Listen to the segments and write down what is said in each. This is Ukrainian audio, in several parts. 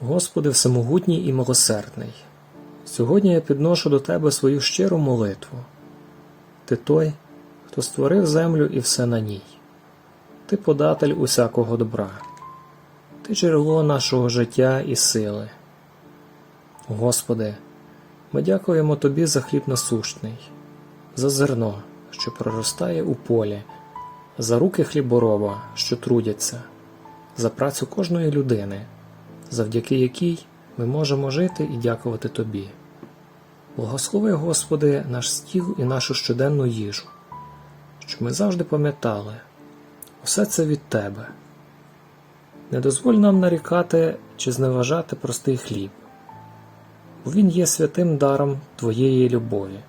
Господи Всемогутній і милосердний, сьогодні я підношу до Тебе свою щиру молитву. Ти той, хто створив землю і все на ній. Ти податель усякого добра, Ти джерело нашого життя і сили. Господи, ми дякуємо Тобі за хліб насущний, за зерно, що проростає у полі, за руки хлібороба, що трудяться, за працю кожної людини, завдяки якій ми можемо жити і дякувати Тобі. Благослови, Господи, наш стіл і нашу щоденну їжу, щоб ми завжди пам'ятали, усе це від Тебе. Не дозволь нам нарікати чи зневажати простий хліб, бо він є святим даром Твоєї любові.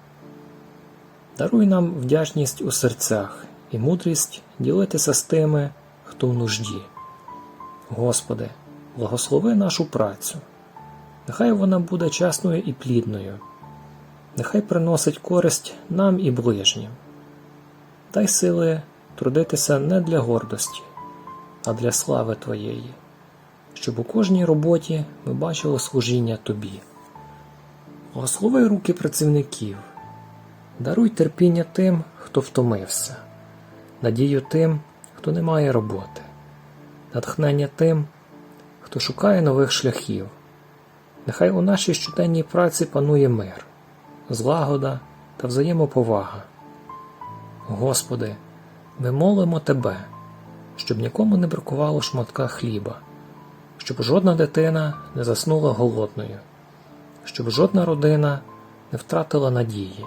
Даруй нам вдячність у серцях і мудрість ділитися з тими, хто в нужді. Господи, благослови нашу працю. Нехай вона буде чесною і плідною, нехай приносить користь нам і ближнім. Дай сили трудитися не для гордості, а для слави Твоєї, щоб у кожній роботі ми бачили служіння Тобі. Благослови руки працівників, даруй терпіння тим, хто втомився, надію тим, хто не має роботи, натхнення тим, хто шукає нових шляхів. Нехай у нашій щоденній праці панує мир, злагода та взаємоповага. Господи, ми молимо Тебе, щоб нікому не бракувало шматка хліба, щоб жодна дитина не заснула голодною, щоб жодна родина не втратила надії.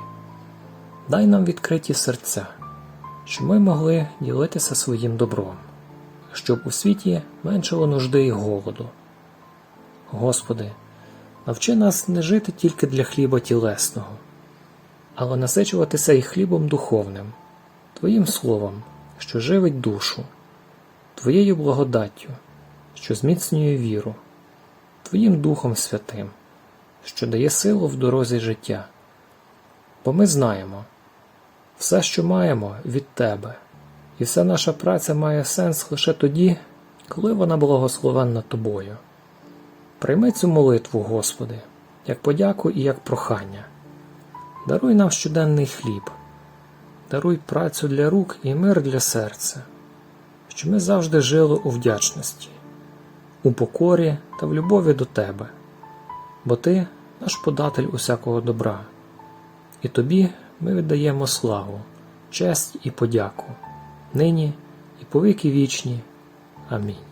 Дай нам відкриті серця, щоб ми могли ділитися своїм добром, щоб у світі меншало нужди і голоду. Господи, навчи нас не жити тільки для хліба тілесного, але насичуватися і хлібом духовним, Твоїм словом, що живить душу, Твоєю благодаттю, що зміцнює віру, Твоїм Духом Святим, що дає силу в дорозі життя. Бо ми знаємо, все, що маємо від Тебе, і вся наша праця має сенс лише тоді, коли вона благословенна Тобою. Прийми цю молитву, Господи, як подяку і як прохання. Даруй нам щоденний хліб, даруй працю для рук і мир для серця, щоб ми завжди жили у вдячності, у покорі та в любові до Тебе, бо Ти наш податель усякого добра, і Тобі ми віддаємо славу, честь і подяку, нині і повіки вічні. Амінь.